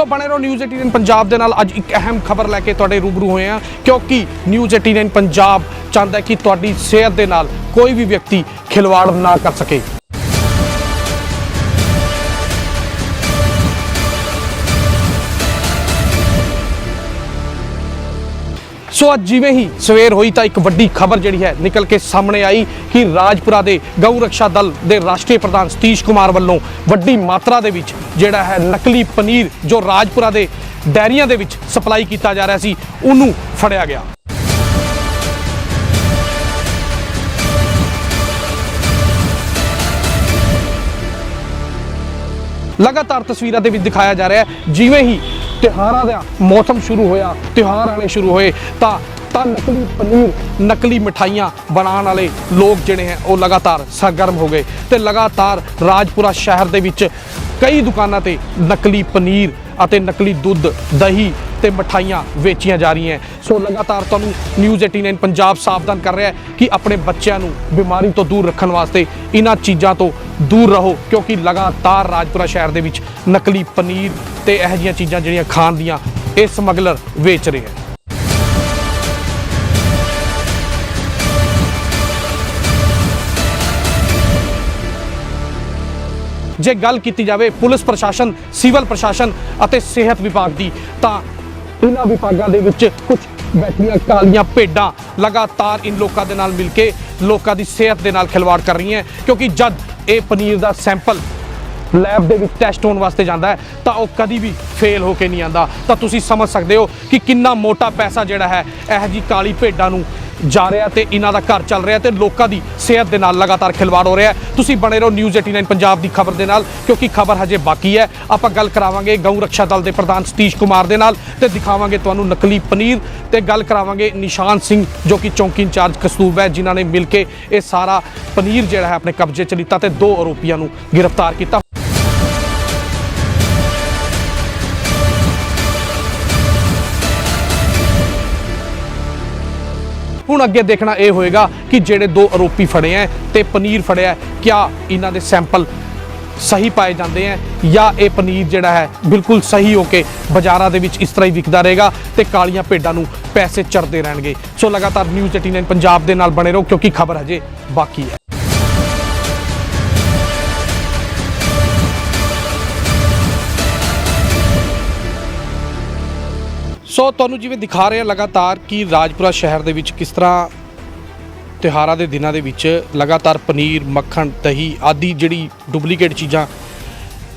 ਸੋ ਬਣੇ ਰਹੋ ਨਿਊਜ਼ 18 ਪੰਜਾਬ ਦੇ ਨਾਲ। ਅੱਜ ਇੱਕ ਅਹਿਮ ਖਬਰ ਲੈ ਕੇ ਤੁਹਾਡੇ ਰੂਬਰੂ ਹੋਏ ਹਾਂ, ਕਿਉਂਕਿ ਨਿਊਜ਼ 18 ਪੰਜਾਬ ਚਾਹੁੰਦਾ ਕਿ ਤੁਹਾਡੀ ਸਿਹਤ ਦੇ ਨਾਲ ਕੋਈ ਵੀ ਵਿਅਕਤੀ ਖਿਲਵਾੜ ਨਾ ਕਰ ਸਕੇ। ਸੋ ਅੱਜ ਜਿਵੇਂ ਹੀ ਸਵੇਰ ਹੋਈ ਤਾਂ ਇੱਕ ਵੱਡੀ ਖਬਰ ਜਿਹੜੀ ਹੈ ਨਿਕਲ ਕੇ ਸਾਹਮਣੇ ਆਈ ਕਿ ਰਾਜਪੁਰਾ ਦੇ ਗਊ ਰੱਖਿਆ ਦਲ ਦੇ ਰਾਸ਼ਟਰੀ ਪ੍ਰਧਾਨ ਸਤੀਸ਼ ਕੁਮਾਰ ਵੱਲੋਂ ਵੱਡੀ ਮਾਤਰਾ ਦੇ ਵਿੱਚ ਜਿਹੜਾ ਹੈ ਨਕਲੀ ਪਨੀਰ ਜੋ ਰਾਜਪੁਰਾ ਦੇ ਡੈਰੀਆਂ ਦੇ ਵਿੱਚ ਸਪਲਾਈ ਕੀਤਾ ਜਾ ਰਿਹਾ ਸੀ, ਉਹਨੂੰ ਫੜਿਆ ਗਿਆ। ਲਗਾਤਾਰ ਤਸਵੀਰਾਂ ਦੇ ਵਿੱਚ ਦਿਖਾਇਆ ਜਾ ਰਿਹਾ ਹੈ, ਜਿਵੇਂ ਹੀ ਤਿਉਹਾਰਾਂ ਦਾ ਮੌਸਮ ਸ਼ੁਰੂ ਹੋਇਆ, ਤਿਉਹਾਰ ਆਣੇ ਸ਼ੁਰੂ ਹੋਏ, ਤਾਂ ਤਾਂ ਨਕਲੀ ਪਨੀਰ, ਨਕਲੀ ਮਠਾਈਆਂ ਬਣਾਉਣ ਵਾਲੇ ਲੋਕ ਜਿਹੜੇ ਹੈ, ਉਹ ਲਗਾਤਾਰ ਸਰਗਰਮ ਹੋ ਗਏ ਤੇ ਲਗਾਤਾਰ ਰਾਜਪੁਰਾ ਸ਼ਹਿਰ ਦੇ ਵਿੱਚ ਕਈ ਦੁਕਾਨਾਂ ਤੇ ਨਕਲੀ ਪਨੀਰ ਅਤੇ ਨਕਲੀ ਦੁੱਧ, ਦਹੀਂ ਤੇ ਮਠਾਈਆਂ ਵੇਚੀਆਂ ਜਾ ਰਹੀਆਂ ਸੋ ਲਗਾਤਾਰ ਤੁਹਾਨੂੰ ਨਿਊਜ਼ 89 ਪੰਜਾਬ ਸਾਵਧਾਨ ਕਰ ਰਿਹਾ ਹੈ ਕਿ ਆਪਣੇ ਬੱਚਿਆਂ ਨੂੰ ਬਿਮਾਰੀ ਤੋਂ ਦੂਰ ਰੱਖਣ ਵਾਸਤੇ ਇਹਨਾਂ ਚੀਜ਼ਾਂ ਤੋਂ ਦੂਰ ਰਹੋ, ਕਿਉਂਕਿ ਲਗਾਤਾਰ ਰਾਜਪੁਰਾ ਸ਼ਹਿਰ ਦੇ ਵਿੱਚ ਨਕਲੀ ਪਨੀਰ ਤੇ ਇਹੋ ਜਿਹੀਆਂ ਚੀਜ਼ਾਂ ਜਿਹੜੀਆਂ ਖਾਣ ਦੀਆਂ ਇਹ ਸਮਗਲਰ ਵੇਚ ਰਹੇ ਹੈ। ਜੇ ਗੱਲ ਕੀਤੀ ਜਾਵੇ ਪੁਲਿਸ ਪ੍ਰਸ਼ਾਸਨ, ਸਿਵਲ ਪ੍ਰਸ਼ਾਸਨ ਅਤੇ ਸਿਹਤ ਵਿਭਾਗ ਦੀ, ਤਾਂ ਇਹਨਾਂ ਵਿਭਾਗਾਂ ਦੇ ਵਿੱਚ ਕੁਝ ਬੈਠੀਆਂ ਕਾਲੀਆਂ ਭੇਡਾਂ ਲਗਾਤਾਰ ਇਨ ਲੋਕਾਂ ਦੇ ਨਾਲ ਮਿਲ ਕੇ ਲੋਕਾਂ ਦੀ ਸਿਹਤ ਦੇ ਨਾਲ ਖਿਲਵਾੜ ਕਰ ਰਹੀਆਂ, ਕਿਉਂਕਿ ਜਦ ਇਹ ਪਨੀਰ ਦਾ ਸੈਂਪਲ ਲੈਬ ਦੇ ਵਿੱਚ ਟੈਸਟ ਹੋਣ ਵਾਸਤੇ ਜਾਂਦਾ ਹੈ, ਤਾਂ ਉਹ ਕਦੀ ਵੀ ਫੇਲ ਹੋ ਕੇ ਨਹੀਂ ਆਂਦਾ। ਤਾਂ ਤੁਸੀਂ ਸਮਝ ਸਕਦੇ ਹੋ ਕਿ ਕਿੰਨਾ ਮੋਟਾ ਪੈਸਾ ਜਿਹੜਾ ਹੈ, ਇਹ ਜੀ ਕਾਲੀ ਭੇਡਾਂ ਨੂੰ ਜਾ ਰਿਹਾ ਤੇ ਇਹਨਾਂ ਦਾ ਘਰ ਚੱਲ ਰਿਹਾ ਤੇ ਲੋਕਾਂ ਦੀ ਸਿਹਤ ਦੇ ਨਾਲ ਲਗਾਤਾਰ ਖਿਲਵਾੜ ਹੋ ਰਿਹਾ ਤੁਸੀਂ ਬਣੇ ਰਹੋ ਨਿਊਜ਼ 89 ਪੰਜਾਬ ਦੀ ਖਬਰ ਦੇ ਨਾਲ, ਕਿਉਂਕਿ ਖਬਰ ਹਜੇ ਬਾਕੀ ਹੈ। ਆਪਾਂ ਗੱਲ ਕਰਾਵਾਂਗੇ ਗਊ ਰੱਖਿਆ ਦਲ ਦੇ ਪ੍ਰਧਾਨ ਸਤੀਸ਼ ਕੁਮਾਰ ਦੇ ਨਾਲ ਤੇ ਦਿਖਾਵਾਂਗੇ ਤੁਹਾਨੂੰ ਨਕਲੀ ਪਨੀਰ ਤੇ ਗੱਲ ਕਰਾਵਾਂਗੇ ਨਿਸ਼ਾਨ ਸਿੰਘ, ਜੋ ਕਿ ਚੌਂਕੀ ਇੰਚਾਰਜ ਕਸਤੂਰਬਾ ਹੈ, ਜਿਨ੍ਹਾਂ ਨੇ ਮਿਲ ਕੇ ਇਹ ਸਾਰਾ ਪਨੀਰ ਜਿਹੜਾ ਹੈ ਆਪਣੇ ਕਬਜ਼ੇ 'ਚ ਲਿੱਤਾ ਤੇ ਦੋ ਆਰੋਪੀਆਂ ਨੂੰ ਗ੍ਰਿਫਤਾਰ ਕੀਤਾ। ਹੁਣ ਅੱਗੇ ਦੇਖਣਾ ਇਹ ਹੋਏਗਾ ਕਿ ਜਿਹੜੇ ਦੋ ਆਰੋਪੀ ਫੜੇ ਹੈ ਤੇ ਪਨੀਰ ਫੜਿਆ ਕਿਆ ਇਹਨਾਂ ਦੇ ਸੈਂਪਲ ਸਹੀ ਪਾਏ ਜਾਂਦੇ ਹੈ ਜਾਂ ਇਹ ਪਨੀਰ ਜਿਹੜਾ ਹੈ ਬਿਲਕੁਲ ਸਹੀ ਹੋ ਕੇ ਬਾਜ਼ਾਰਾਂ ਦੇ ਵਿੱਚ ਇਸ ਤਰ੍ਹਾਂ ਹੀ ਵਿਕਦਾ ਰਹੇਗਾ ਤੇ ਕਾਲੀਆਂ ਭੇਡਾਂ ਨੂੰ ਪੈਸੇ ਚੜਦੇ ਰਹਿਣਗੇ। ਸੋ ਲਗਾਤਾਰ ਨਿਊਜ਼ 89 ਪੰਜਾਬ ਦੇ ਨਾਲ ਬਣੇ ਰਹੋ ਕਿਉਂਕਿ ਖਬਰ ਹਜੇ ਬਾਕੀ ਹੈ। ਸੋ ਤੁਹਾਨੂੰ ਜਿਵੇਂ ਦਿਖਾ ਰਹੇ ਹਾਂ ਲਗਾਤਾਰ ਕਿ ਰਾਜਪੁਰਾ ਸ਼ਹਿਰ ਦੇ ਵਿੱਚ ਕਿਸ ਤਰ੍ਹਾਂ ਤਿਉਹਾਰਾਂ ਦੇ ਦਿਨਾਂ ਦੇ ਵਿੱਚ ਲਗਾਤਾਰ ਪਨੀਰ, ਮੱਖਣ, ਦਹੀਂ ਆਦਿ ਜਿਹੜੀ ਡੁਪਲੀਕੇਟ ਚੀਜ਼ਾਂ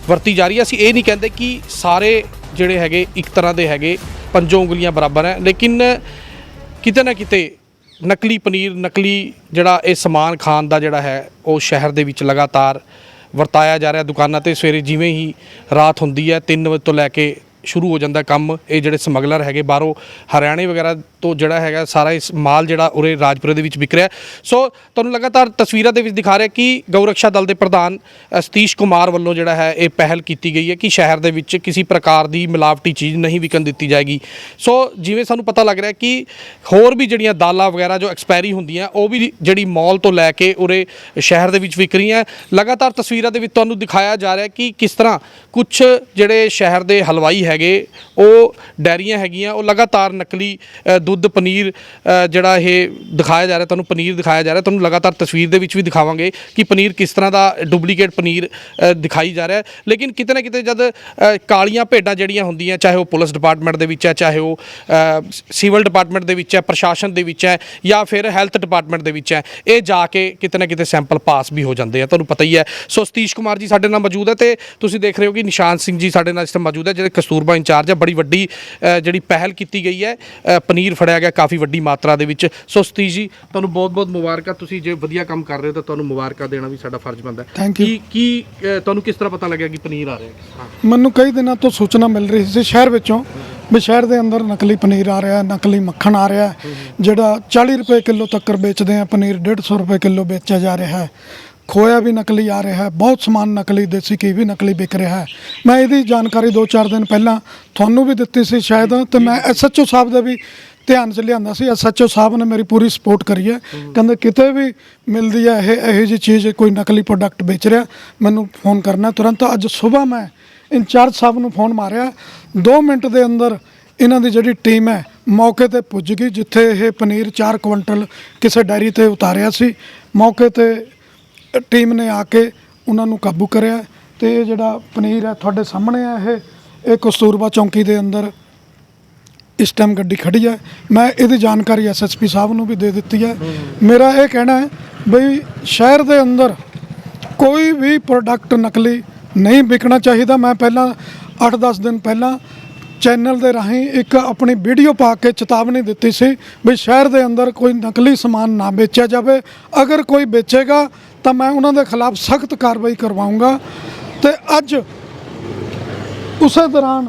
ਵਰਤੀ ਜਾ ਰਹੀ ਹੈ। ਅਸੀਂ ਇਹ ਨਹੀਂ ਕਹਿੰਦੇ ਕਿ ਸਾਰੇ ਜਿਹੜੇ ਹੈਗੇ ਇੱਕ ਤਰ੍ਹਾਂ ਦੇ ਹੈਗੇ, ਪੰਜੋ ਉਂਗਲੀਆਂ ਬਰਾਬਰ ਹੈ, ਲੇਕਿਨ ਕਿਤੇ ਨਾ ਕਿਤੇ ਨਕਲੀ ਪਨੀਰ, ਨਕਲੀ ਜਿਹੜਾ ਇਹ ਸਮਾਨ ਖਾਣ ਦਾ ਜਿਹੜਾ ਹੈ, ਉਹ ਸ਼ਹਿਰ ਦੇ ਵਿੱਚ ਲਗਾਤਾਰ ਵਰਤਾਇਆ ਜਾ ਰਿਹਾ ਦੁਕਾਨਾਂ ਤੇ। ਸਵੇਰੇ ਜਿਵੇਂ ਹੀ ਰਾਤ ਹੁੰਦੀ ਹੈ 3 ਵਜੇ ਤੋਂ ਲੈ ਕੇ ਸ਼ੁਰੂ ਹੋ ਜਾਂਦਾ ਕੰਮ ਇਹ ਜਿਹੜੇ ਸਮਗਲਰ ਹੈਗੇ ਬਾਹਰੋਂ ਹਰਿਆਣੇ ਵਗੈਰਾ ਤੋਂ ਜਿਹੜਾ ਹੈਗਾ ਸਾਰਾ ਇਸ ਮਾਲ ਜਿਹੜਾ ਉਰੇ ਰਾਜਪੁਰੇ ਦੇ ਵਿੱਚ ਵਿਕ ਰਿਹਾ ਸੋ ਤੁਹਾਨੂੰ ਲਗਾਤਾਰ ਤਸਵੀਰਾਂ ਦੇ ਵਿੱਚ ਦਿਖਾ ਰਿਹਾ ਕਿ ਗਊਰਕਸ਼ਾ ਦਲ ਦੇ ਪ੍ਰਧਾਨ ਸਤੀਸ਼ ਕੁਮਾਰ ਵੱਲੋਂ ਜਿਹੜਾ ਹੈ ਇਹ ਪਹਿਲ ਕੀਤੀ ਗਈ ਹੈ ਕਿ ਸ਼ਹਿਰ ਦੇ ਵਿੱਚ ਕਿਸੇ ਪ੍ਰਕਾਰ ਦੀ ਮਿਲਾਵਟੀ ਚੀਜ਼ ਨਹੀਂ ਵਿਕਣ ਦਿੱਤੀ ਜਾਏਗੀ। ਸੋ ਜਿਵੇਂ ਸਾਨੂੰ ਪਤਾ ਲੱਗ ਰਿਹਾ ਕਿ ਹੋਰ ਵੀ ਜਿਹੜੀਆਂ ਦਾਲਾਂ ਵਗੈਰਾ ਜੋ ਐਕਸਪਾਇਰੀ ਹੁੰਦੀਆਂ ਉਹ ਵੀ ਜਿਹੜੀ ਮਾਲ ਤੋਂ ਲੈ ਕੇ ਉਰੇ ਸ਼ਹਿਰ ਦੇ ਵਿੱਚ ਵਿਕ ਰਹੀਆਂ। ਲਗਾਤਾਰ ਤਸਵੀਰਾਂ ਦੇ ਵਿੱਚ ਤੁਹਾਨੂੰ ਦਿਖਾਇਆ ਜਾ ਰਿਹਾ ਕਿ ਕਿਸ ਤਰ੍ਹਾਂ ਕੁਝ ਜਿਹੜੇ ਸ਼ਹਿਰ ਦੇ ਹਲਵਾਈ ਹੈਗੇ ਉਹ ਡੈਰੀਆਂ ਹੈਗੀਆਂ ਉਹ ਲਗਾਤਾਰ ਨਕਲੀ ਅ, ਦੁੱਧ ਪਨੀਰ ਜਿਹੜਾ ਇਹ ਦਿਖਾਇਆ ਜਾ ਰਿਹਾ, ਤੁਹਾਨੂੰ ਪਨੀਰ ਦਿਖਾਇਆ ਜਾ ਰਿਹਾ, ਤੁਹਾਨੂੰ ਲਗਾਤਾਰ ਤਸਵੀਰ ਦੇ ਵਿੱਚ ਵੀ ਦਿਖਾਵਾਂਗੇ ਕਿ ਪਨੀਰ ਕਿਸ ਤਰ੍ਹਾਂ ਦਾ ਡੁਪਲੀਕੇਟ ਪਨੀਰ ਦਿਖਾਈ ਜਾ ਰਿਹਾ ਲੇਕਿਨ ਕਿਤੇ ਨਾ ਕਿਤੇ ਜਦ ਕਾਲੀਆਂ ਭੇਡਾਂ ਜਿਹੜੀਆਂ ਹੁੰਦੀਆਂ, ਚਾਹੇ ਉਹ ਪੁਲਿਸ ਡਿਪਾਰਟਮੈਂਟ ਦੇ ਵਿੱਚ ਹੈ, ਚਾਹੇ ਉਹ ਸਿਵਲ ਡਿਪਾਰਟਮੈਂਟ ਦੇ ਵਿੱਚ ਹੈ, ਪ੍ਰਸ਼ਾਸਨ ਦੇ ਵਿੱਚ ਹੈ, ਜਾਂ ਫਿਰ ਹੈਲਥ ਡਿਪਾਰਟਮੈਂਟ ਦੇ ਵਿੱਚ ਹੈ, ਇਹ ਜਾ ਕੇ ਕਿਤੇ ਨਾ ਕਿਤੇ ਸੈਂਪਲ ਪਾਸ ਵੀ ਹੋ ਜਾਂਦੇ ਆ, ਤੁਹਾਨੂੰ ਪਤਾ ਹੀ ਹੈ। ਸੋ ਸਤੀਸ਼ ਕੁਮਾਰ ਜੀ ਸਾਡੇ ਨਾਲ ਮੌਜੂਦ ਹੈ ਤੇ ਤੁਸੀਂ ਦੇਖ ਰਹੇ ਹੋ ਕਿ ਨਿਸ਼ਾਨ ਸਿੰਘ ਜੀ ਸਾਡੇ ਨਾਲ ਇਸ ਟਾਈਮ ਮੌਜੂਦ ਹੈ, ਜਿਹੜੇ ਕਸਤੂਰਬਾ ਇੰਚਾਰਜ ਹੈ, ਬੜੀ ਵੱਡੀ ਜਿਹੜੀ ਪਹਿਲ ਕੀਤੀ ਗਈ ਹੈ ਪਨੀਰ ਫੜਿਆ ਗਿਆ ਕਾਫੀ ਵੱਡੀ ਮਾਤਰਾ ਦੇ ਵਿੱਚ। ਸੋ ਸਤੀਸ਼ ਜੀ ਤੁਹਾਨੂੰ ਬਹੁਤ-ਬਹੁਤ ਮੁਬਾਰਕਾਂ। ਤੁਸੀਂ ਜੇ ਵਧੀਆ ਕੰਮ ਕਰ ਰਹੇ ਹੋ ਤਾਂ ਤੁਹਾਨੂੰ ਮੁਬਾਰਕਾਂ ਦੇਣਾ ਵੀ ਸਾਡਾ ਫਰਜ਼ ਬਣਦਾ ਹੈ। Thank you. ਕੀ ਕੀ ਅ, ਤੁਹਾਨੂੰ ਕਿਸ ਤਰ੍ਹਾਂ ਪਤਾ ਲੱਗਿਆ ਕਿ ਪਨੀਰ ਆ ਰਿਹਾ ਹੈ? ਹਾਂ। ਮੈਨੂੰ ਕਈ ਦਿਨਾਂ ਤੋਂ ਸੂਚਨਾ ਮਿਲ ਰਹੀ ਸੀ ਸ਼ਹਿਰ ਵਿੱਚੋਂ ਵੀ ਸ਼ਹਿਰ ਦੇ ਅੰਦਰ ਨਕਲੀ ਪਨੀਰ ਆ ਰਿਹਾ ਨਕਲੀ ਮੱਖਣ ਆ ਰਿਹਾ ਜਿਹੜਾ 40 ਰੁਪਏ ਕਿਲੋ ਤੱਕ ਵੇਚਦੇ ਆ ਪਨੀਰ 150 ਰੁਪਏ ਕਿਲੋ ਵੇਚਿਆ ਜਾ ਰਿਹਾ ਹੈ। ਖੋਇਆ ਵੀ ਨਕਲੀ ਆ ਰਿਹਾ ਹੈ ਬਹੁਤ ਸਮਾਨ ਨਕਲੀ ਦੇਸੀ ਘੀ ਵੀ ਨਕਲੀ ਵਿਕ ਰਿਹਾ ਹੈ। ਮੈਂ ਇਹਦੀ ਜਾਣਕਾਰੀ 2-4 ਦਿਨ ਪਹਿਲਾਂ ਤੁਹਾਨੂੰ ਵੀ ਦਿੱਤੀ ਸੀ ਸ਼ਾਇਦ ਤੇ ਮੈਂ ਐਸਐਚਓ ਸਾਹਿਬ ਦਾ ਵੀ ਧਿਆਨ ਚ ਲਿਆਂਦਾ ਸੀ। ਐਸਐਚਓ ਸਾਹਿਬ ਨੇ ਮੇਰੀ ਪੂਰੀ ਸਪੋਰਟ ਕਰੀ ਹੈ। ਕਹਿੰਦੇ ਕਿਤੇ ਵੀ ਮਿਲਦੀ ਹੈ ਇਹ, ਇਹੋ ਜਿਹੀ ਚੀਜ਼, ਕੋਈ ਨਕਲੀ ਪ੍ਰੋਡਕਟ ਵੇਚ ਰਿਹਾ, ਮੈਨੂੰ ਫੋਨ ਕਰਨਾ। ਤੁਰੰਤ ਅੱਜ ਸਵੇਰ ਮੈਂ ਇੰਚਾਰਜ ਸਾਹਿਬ ਨੂੰ ਫੋਨ ਮਾਰਿਆ। 2 ਮਿੰਟ ਦੇ ਅੰਦਰ ਇਹਨਾਂ ਦੀ ਜਿਹੜੀ ਟੀਮ ਹੈ ਮੌਕੇ ਤੇ ਪੁੱਜ ਗਈ, ਜਿੱਥੇ ਇਹ ਪਨੀਰ 4 ਕੁਇੰਟਲ ਕਿਸੇ ਡੈਰੀ ਤੇ ਉਤਾਰਿਆ ਸੀ। ਮੌਕੇ ਤੇ ਟੀਮ ਨੇ ਆ ਕੇ ਉਹਨਾਂ ਨੂੰ ਕਾਬੂ ਕਰਿਆ। ਤੇ ਇਹ ਜਿਹੜਾ ਪਨੀਰ ਹੈ ਤੁਹਾਡੇ ਸਾਹਮਣੇ ਹੈ, ਇਹ ਇਹ ਕਸਤੂਰਬਾ ਚੌਂਕੀ ਦੇ ਅੰਦਰ ਇਸ ਟਾਈਮ ਗੱਡੀ ਖੜੀ ਹੈ। ਮੈਂ ਇਹਦੀ ਜਾਣਕਾਰੀ ਐਸਐਸਪੀ ਸਾਹਿਬ ਨੂੰ ਵੀ ਦੇ ਦਿੱਤੀ ਹੈ। ਮੇਰਾ ਇਹ ਕਹਿਣਾ ਹੈ ਬਈ ਸ਼ਹਿਰ ਦੇ ਅੰਦਰ ਕੋਈ ਵੀ ਪ੍ਰੋਡਕਟ ਨਕਲੀ ਨਹੀਂ ਵਿਕਣਾ ਚਾਹੀਦਾ। ਮੈਂ ਪਹਿਲਾਂ 8-10 ਦਿਨ ਪਹਿਲਾਂ ਚੈਨਲ ਦੇ ਰਾਹੀਂ ਇੱਕ ਆਪਣੀ ਵੀਡੀਓ ਪਾ ਕੇ ਚੇਤਾਵਨੀ ਦਿੱਤੀ ਸੀ ਵੀ ਸ਼ਹਿਰ ਦੇ ਅੰਦਰ ਕੋਈ ਨਕਲੀ ਸਮਾਨ ਨਾ ਵੇਚਿਆ ਜਾਵੇ। ਅਗਰ ਕੋਈ ਵੇਚੇਗਾ ਤਾਂ ਮੈਂ ਉਹਨਾਂ ਦੇ ਖਿਲਾਫ ਸਖਤ ਕਾਰਵਾਈ ਕਰਵਾਉਂਗਾ ਤੇ ਅੱਜ ਉਸੇ ਦੌਰਾਨ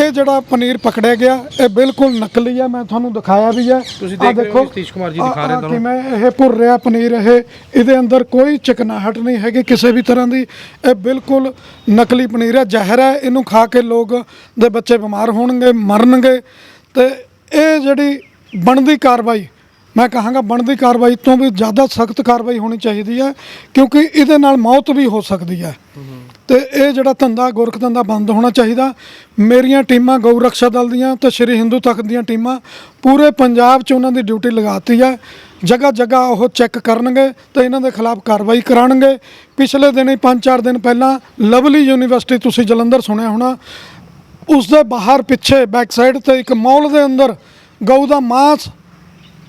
ਇਹ ਜਿਹੜਾ ਪਨੀਰ ਪਕੜਿਆ ਗਿਆ ਇਹ ਬਿਲਕੁਲ ਨਕਲੀ ਹੈ ਮੈਂ ਤੁਹਾਨੂੰ ਦਿਖਾਇਆ ਵੀ ਹੈ ਤੁਸੀਂ ਦੇਖ ਰਹੇ ਹੋ ਦੇਖੋ, ਸਤੀਸ਼ ਕੁਮਾਰ ਜੀ ਦਿਖਾ ਰਹੇ ਤੁਹਾਨੂੰ। ਕਿਵੇਂ ਇਹ ਭੁਰ ਰਿਹਾ ਪਨੀਰ ਇਹ। ਇਹਦੇ ਅੰਦਰ ਕੋਈ ਚਿਕਨਾਹਟ ਨਹੀਂ ਹੈਗੀ ਕਿਸੇ ਵੀ ਤਰ੍ਹਾਂ ਦੀ। ਇਹ ਬਿਲਕੁਲ ਨਕਲੀ ਪਨੀਰ ਹੈ ਜ਼ਹਿਰ ਹੈ ਇਹਨੂੰ ਖਾ ਕੇ ਲੋਕ ਦੇ ਬੱਚੇ ਬਿਮਾਰ ਹੋਣਗੇ ਮਰਨਗੇ। ਤੇ ਇਹ ਜਿਹੜੀ ਬਣਦੀ ਕਾਰਵਾਈ ਮੈਂ ਕਹਾਂਗਾ ਬਣਦੀ ਕਾਰਵਾਈ ਤੋਂ ਵੀ ਜ਼ਿਆਦਾ ਸਖਤ ਕਾਰਵਾਈ ਹੋਣੀ ਚਾਹੀਦੀ ਹੈ ਕਿਉਂਕਿ ਇਹਦੇ ਨਾਲ ਮੌਤ ਵੀ ਹੋ ਸਕਦੀ ਹੈ। ਤੇ ਇਹ ਜਿਹੜਾ ਧੰਦਾ, ਗੋਰਖ ਧੰਦਾ ਬੰਦ ਹੋਣਾ ਚਾਹੀਦਾ। ਮੇਰੀਆਂ ਟੀਮਾਂ ਗਊ ਰਕਸ਼ਾ ਦਲ ਦੀਆਂ ਤੇ ਸ਼੍ਰੀ ਹਿੰਦੂ ਤਖਤ ਦੀਆਂ ਟੀਮਾਂ ਪੂਰੇ ਪੰਜਾਬ 'ਚ ਉਹਨਾਂ ਦੀ ਡਿਊਟੀ ਲਗਾਤੀ ਹੈ। ਜਗ੍ਹਾ ਜਗ੍ਹਾ ਉਹ ਚੈੱਕ ਕਰਨਗੇ ਤੇ ਇਹਨਾਂ ਦੇ ਖਿਲਾਫ ਕਾਰਵਾਈ ਕਰਾਣਗੇ ਪਿਛਲੇ ਦਿਨ ਹੀ 5-4 ਦਿਨ ਪਹਿਲਾਂ ਲਵਲੀ ਯੂਨੀਵਰਸਿਟੀ, ਤੁਸੀਂ ਜਲੰਧਰ ਸੁਣਿਆ ਹੋਣਾ, ਉਸ ਦੇ ਬਾਹਰ ਪਿੱਛੇ ਬੈਕ ਸਾਈਡ ਤੇ ਇੱਕ ਮਾਲ ਦੇ ਅੰਦਰ ਗਊ ਦਾ ਮਾਸ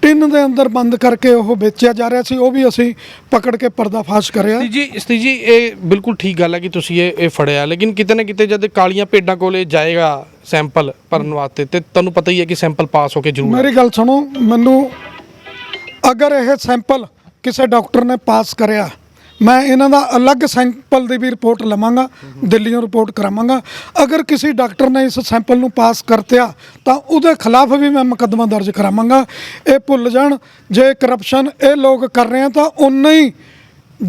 ਟਿਨ ਦੇ ਅੰਦਰ ਬੰਦ ਕਰਕੇ ਉਹ ਵੇਚਿਆ ਜਾ ਰਿਹਾ ਸੀ ਉਹ ਵੀ ਅਸੀਂ ਪਕੜ ਕੇ ਪਰਦਾਫਾਸ਼ ਕਰਿਆ। ਸਤੀ ਜੀ ਸਤੀ ਜੀ ਇਹ ਬਿਲਕੁਲ ਠੀਕ ਗੱਲ ਹੈ ਕਿ ਤੁਸੀਂ ਇਹ ਇਹ ਫੜਿਆ ਲੇਕਿਨ ਕਿਤੇ ਨਾ ਕਿਤੇ ਜਦ ਕਾਲੀਆਂ ਭੇਡਾਂ ਕੋਲੇ ਜਾਏਗਾ ਸੈਂਪਲ ਭਰਨ ਵਾਸਤੇ ਤੇ ਤੁਹਾਨੂੰ ਪਤਾ ਹੀ ਹੈ ਕਿ ਸੈਂਪਲ ਪਾਸ ਹੋ ਕੇ ਜ਼ਰੂਰ ਮੇਰੀ ਗੱਲ ਸੁਣੋ ਮੈਨੂੰ ਅਗਰ ਇਹ ਸੈਂਪਲ ਕਿਸੇ ਡਾਕਟਰ ਨੇ ਪਾਸ ਕਰਿਆ ਮੈਂ ਇਹਨਾਂ ਦਾ ਅਲੱਗ ਸੈਂਪਲ ਦੀ ਵੀ ਰਿਪੋਰਟ ਲਵਾਂਗਾ, ਦਿੱਲੀੋਂ ਰਿਪੋਰਟ ਕਰਾਵਾਂਗਾ। ਅਗਰ ਕਿਸੇ ਡਾਕਟਰ ਨੇ ਇਸ ਸੈਂਪਲ ਨੂੰ ਪਾਸ ਕਰਤਿਆ, ਤਾਂ ਉਹਦੇ ਖਿਲਾਫ ਵੀ ਮੈਂ ਮੁਕੱਦਮਾ ਦਰਜ ਕਰਾਵਾਂਗਾ। ਇਹ ਭੁੱਲ ਜਾਣ, ਜੇ ਕਰਪਸ਼ਨ ਇਹ ਲੋਕ ਕਰ ਰਹੇ ਆ, ਤਾਂ ਉਨਾ ਹੀ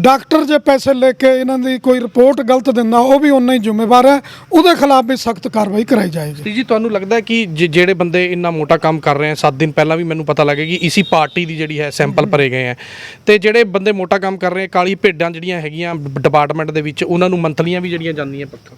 ਡਾਕਟਰ ਜੇ ਪੈਸੇ ਲੈ ਕੇ ਇਹਨਾਂ ਦੀ ਕੋਈ ਰਿਪੋਰਟ ਗਲਤ ਦਿੰਦਾ ਉਹ ਵੀ ਉਨਾ ਹੀ ਜ਼ਿੰਮੇਵਾਰ ਹੈ। ਉਹਦੇ ਖਿਲਾਫ ਵੀ ਸਖਤ ਕਾਰਵਾਈ ਕਰਾਈ ਜਾਏਗੀ। ਜੀ ਤੁਹਾਨੂੰ ਲੱਗਦਾ ਹੈ ਕਿ ਜਿ- ਜਿਹੜੇ ਬੰਦੇ ਇੰਨਾ ਮੋਟਾ ਕੰਮ ਕਰ ਰਹੇ ਆ 7 ਦਿਨ ਪਹਿਲਾਂ ਵੀ ਮੈਨੂੰ ਪਤਾ ਲੱਗਿਆ ਕਿ ਇਸੀ ਪਾਰਟੀ ਦੀ ਜਿਹੜੀ ਹੈ ਸੈਂਪਲ ਭਰੇ ਗਏ ਆ ਤੇ ਜਿਹੜੇ ਬੰਦੇ ਮੋਟਾ ਕੰਮ ਕਰ ਰਹੇ ਆ ਕਾਲੀ ਭੇਡਾਂ ਜਿਹੜੀਆਂ ਹੈਗੀਆਂ ਡਿਪਾਰਟਮੈਂਟ ਦੇ ਵਿੱਚ ਉਹਨਾਂ ਨੂੰ ਮੰਥਲੀਆਂ ਵੀ ਜਿਹੜੀਆਂ ਜਾਂਦੀਆਂ ਪੱਕਾ?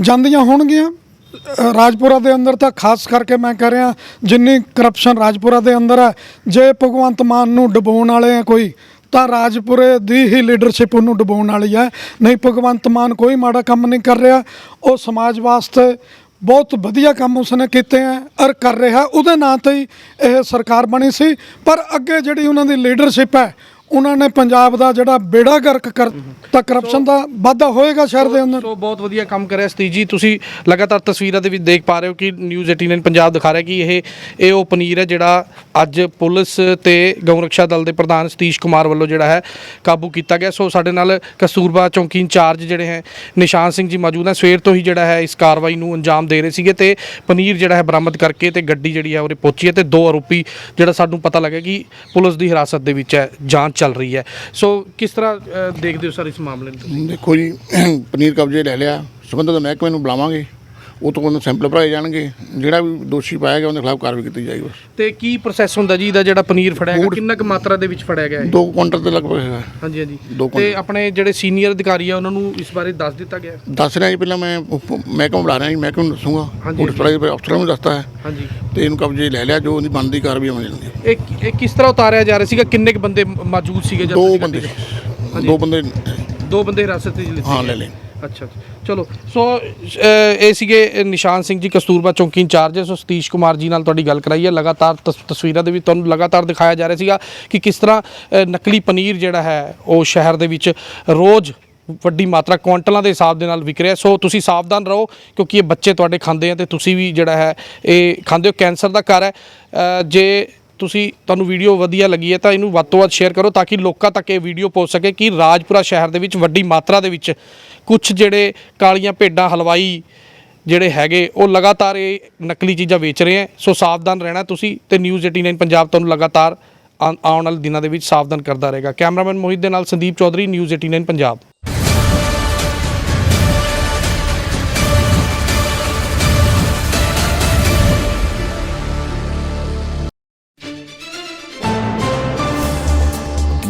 ਜਾਂਦੀਆਂ ਹੋਣਗੀਆਂ। ਅ, ਰਾਜਪੁਰਾ ਦੇ ਅੰਦਰ ਤਾਂ ਖਾਸ ਕਰਕੇ ਮੈਂ ਕਹਿ ਰਿਹਾ ਜਿੰਨੀ ਕਰਪਸ਼ਨ ਰਾਜਪੁਰਾ ਦੇ ਅੰਦਰ ਹੈ ਜੇ ਭਗਵੰਤ ਮਾਨ ਨੂੰ ਡਬਾਉਣ ਵਾਲੇ ਆ ਕੋਈ ਤਾਂ ਰਾਜਪੁਰੇ ਦੀ ਹੀ ਲੀਡਰਸ਼ਿਪ ਉਹਨੂੰ ਡਬਾਉਣ ਵਾਲੀ ਹੈ। ਨਹੀਂ, ਭਗਵੰਤ ਮਾਨ ਕੋਈ ਮਾੜਾ ਕੰਮ ਨਹੀਂ ਕਰ ਰਿਹਾ। ਉਹ ਸਮਾਜ ਵਾਸਤੇ ਬਹੁਤ ਵਧੀਆ ਕੰਮ ਉਸਨੇ ਕੀਤੇ ਆ ਔਰ ਕਰ ਰਿਹਾ। ਉਹਦੇ ਨਾਂ ਤੇ ਹੀ ਇਹ ਸਰਕਾਰ ਬਣੀ ਸੀ। ਪਰ ਅੱਗੇ ਜਿਹੜੀ ਉਹਨਾਂ ਦੀ ਲੀਡਰਸ਼ਿਪ ਹੈ ਉਹਨਾਂ ਨੇ ਪੰਜਾਬ ਦਾ ਜਿਹੜਾ ਬੇੜਾ ਗਰਕ ਕਰ ਤਾਂ ਕਰਪਸ਼ਨ ਦਾ ਵਾਧਾ ਹੋਏਗਾ ਸ਼ਹਿਰ ਦੇ ਅੰਦਰ। ਸੋ ਬਹੁਤ ਵਧੀਆ ਕੰਮ ਕਰਿਆ ਸਤੀਸ਼ ਜੀ। ਤੁਸੀਂ ਲਗਾਤਾਰ ਤਸਵੀਰਾਂ ਦੇ ਵਿੱਚ ਦੇਖ ਪਾ ਰਹੇ ਹੋ ਕਿ ਨਿਊਜ਼ 18 ਪੰਜਾਬ ਦਿਖਾ ਰਿਹਾ ਕਿ ਇਹ ਇਹ ਉਹ ਪਨੀਰ ਹੈ ਜਿਹੜਾ ਅੱਜ ਪੁਲਿਸ ਤੇ ਗਊ ਰਕਸ਼ਾ ਦਲ ਦੇ ਪ੍ਰਧਾਨ ਸਤੀਸ਼ ਕੁਮਾਰ ਵੱਲੋਂ ਜਿਹੜਾ ਹੈ ਕਾਬੂ ਕੀਤਾ ਗਿਆ। ਸੋ ਸਾਡੇ ਨਾਲ ਕਸਤੂਰਬਾ ਚੌਂਕੀ ਇੰਚਾਰਜ ਜਿਹੜੇ ਹੈ ਨਿਸ਼ਾਨ ਸਿੰਘ ਜੀ ਮੌਜੂਦ ਹੈ। ਸਵੇਰ ਤੋਂ ਹੀ ਜਿਹੜਾ ਹੈ ਇਸ ਕਾਰਵਾਈ ਨੂੰ ਅੰਜਾਮ ਦੇ ਰਹੇ ਸੀਗੇ ਤੇ ਪਨੀਰ ਜਿਹੜਾ ਹੈ ਬਰਾਮਦ ਕਰਕੇ ਤੇ ਗੱਡੀ ਜਿਹੜੀ ਹੈ ਉਹਰੇ ਪਹੁੰਚੀ ਹੈ ਤੇ ਦੋ ਆਰੋਪੀ ਜਿਹੜਾ ਸਾਨੂੰ ਪਤਾ ਲੱਗਿਆ ਕਿ ਪੁਲਿਸ ਦੀ ਹਿਰਾਸਤ ਦੇ ਵਿੱਚ ਹੈ। ਜਾਂਚ ਚੱਲ ਰਹੀ ਹੈ। ਸੋ ਕਿਸ ਤਰ੍ਹਾਂ ਅ, ਦੇਖਦੇ ਹੋ ਸਰ ਇਸ ਮਾਮਲੇ ਨੂੰ ਦੇਖੋ ਜੀ ਪਨੀਰ ਕਬਜ਼ੇ ਲੈ ਲਿਆ। ਸੰਬੰਧਿਤ ਮਹਿਕਮੇ ਨੂੰ ਬੁਲਾਵਾਂਗੇ। ਉਹ ਤੋਂ ਉਹਨਾਂ ਸੈਂਪਲ ਭਰਾਏ ਜਾਣਗੇ। ਜਿਹੜਾ ਵੀ ਦੋਸ਼ੀ ਪਾਇਆ ਗਿਆ ਉਹਦੇ ਖਿਲਾਫ ਕਾਰਵਾਈ ਕੀਤੀ ਜਾਏਗੀ ਬਸ। ਤੇ ਕੀ ਪ੍ਰੋਸੈਸ ਹੁੰਦਾ ਜੀ? ਇਹਦਾ ਜਿਹੜਾ ਪਨੀਰ ਫੜਿਆ ਗਿਆ ਕਿੰਨਾ ਕੁ ਮਾਤਰਾ ਦੇ ਵਿੱਚ ਫੜਿਆ ਗਿਆ ਹੈ ਦੋ ਕੁਇੰਟਲ ਦੇ ਲਗਭਗ ਹੈਗਾ। ਹਾਂਜੀ ਹਾਂਜੀ। ਦੋ ਤੇ ਕੁਇੰਟਲ। ਆਪਣੇ ਜਿਹੜੇ ਸੀਨੀਅਰ ਅਧਿਕਾਰੀ ਆ ਉਹਨਾਂ ਨੂੰ ਇਸ ਬਾਰੇ ਦੱਸ ਦਿੱਤਾ ਗਿਆ? ਹੈ? ਦੱਸ ਰਿਹਾ ਜੀ ਪਹਿਲਾਂ ਮੈਂ ਉਪ- ਮਹਿਕਮਾ ਬੁਲਾ ਰਿਹਾ ਜੀ ਮਹਿਕਮੇ ਨੂੰ ਦੱਸੂਗਾ। ਹਾਂਜੀ, ਪੁਲਿਸ ਅਫਸਰਾਂ ਨੂੰ ਦੱਸਤਾ ਹੈ। ਹਾਂਜੀ। ਤੇ ਇਹਨੂੰ ਕਬਜ਼ੇ ਲੈ ਲਿਆ ਜੋ ਉਹਦੀ ਬਣਦੀ ਕਾਰਵਾਈ ਅਮਲ ਜਾਂਦੀ ਹੈ। ਇਹ ਇਹ ਕਿਸ ਤਰ੍ਹਾਂ ਉਤਾਰਿਆ ਜਾ ਰਿਹਾ ਸੀਗਾ? ਕਿੰਨੇ ਕੁ ਬੰਦੇ ਮ- ਮੌਜੂਦ ਸੀਗੇ ਜਦ ਦੋ ਤੁਸੀਂ ਬੰਦੇ। ਦੋ ਬੰਦੇ ਦੋ ਬੰਦੇ ਹਿਰਾਸਤ ਵਿੱਚ ਲਿੱਤੇ ਹਾਂ ਗਏ। ਲੈ ਲੈ ਅੱਛਾ ਚਲੋ, ਸੋ ਇਹ ਸੀਗੇ ਨਿਸ਼ਾਨ ਸਿੰਘ ਜੀ, ਕਸਤੂਰਬਾ ਚੌਂਕੀ ਇੰਚਾਰਜ, ਸੋ ਸਤੀਸ਼ ਕੁਮਾਰ ਜੀ ਨਾਲ ਤੁਹਾਡੀ ਗੱਲ ਕਰਾਈ ਹੈ। ਲਗਾਤਾਰ ਤਸ- ਤਸਵੀਰਾਂ ਦੇ ਵਿੱਚ ਤੁਹਾਨੂੰ ਲਗਾਤਾਰ ਦਿਖਾਇਆ ਜਾ ਰਿਹਾ ਸੀਗਾ ਕਿ ਕਿਸ ਤਰ੍ਹਾਂ ਨਕਲੀ ਪਨੀਰ ਜਿਹੜਾ ਹੈ, ਉਹ ਸ਼ਹਿਰ ਦੇ ਵਿੱਚ ਰੋਜ਼ ਵੱਡੀ ਮਾਤਰਾ ਕੁਆਂਟਲਾਂ ਦੇ ਹਿਸਾਬ ਦੇ ਨਾਲ ਵਿਕ ਰਿਹਾ। ਸੋ ਤੁਸੀਂ ਸਾਵਧਾਨ ਰਹੋ, ਕਿਉਂਕਿ ਇਹ ਬੱਚੇ ਤੁਹਾਡੇ ਖਾਂਦੇ ਆ ਤੇ ਤੁਸੀਂ ਵੀ ਜਿਹੜਾ ਹੈ, ਇਹ ਖਾਂਦੇ ਹੋ। ਕੈਂਸਰ ਦਾ ਘਰ ਹੈ। ਜੇ ਤੁਸੀਂ, ਤੁਹਾਨੂੰ ਵੀਡੀਓ ਵਧੀਆ ਲੱਗੀ ਹੈ ਤਾਂ ਇਹਨੂੰ ਵੱਧ ਤੋਂ ਵੱਧ ਸ਼ੇਅਰ ਕਰੋ ਤਾਂ ਕਿ ਲੋਕਾਂ ਤੱਕ ਇਹ ਵੀਡੀਓ ਪਹੁੰਚ ਸਕੇ ਕਿ ਰਾਜਪੁਰਾ ਸ਼ਹਿਰ ਦੇ ਵਿੱਚ ਵੱਡੀ ਮਾਤਰਾ ਦੇ ਵਿੱਚ ਕੁਝ ਜਿਹੜੇ ਕਾਲੀਆਂ ਭੇਡਾਂ ਹਲਵਾਈ ਜਿਹੜੇ ਹੈਗੇ, ਉਹ ਲਗਾਤਾਰ ਇਹ ਨਕਲੀ ਚੀਜ਼ਾਂ ਵੇਚ ਰਹੇ ਹੈ। ਸੋ ਸਾਵਧਾਨ ਰਹਿਣਾ ਤੁਸੀਂ ਤੇ ਨਿਊਜ਼ 89 ਪੰਜਾਬ ਤੁਹਾਨੂੰ ਲਗਾਤਾਰ ਆਂ- ਆਉਣ ਵਾਲੇ ਦਿਨਾਂ ਦੇ ਵਿੱਚ ਸਾਵਧਾਨ ਕਰਦਾ ਰਹੇਗਾ। ਕੈਮਰਾਮੈਨ ਮੋਹਿਤ ਦੇ ਨਾਲ ਸੰਦੀਪ ਚੌਧਰੀ ਨਿਊਜ਼ 89 ਪੰਜਾਬ।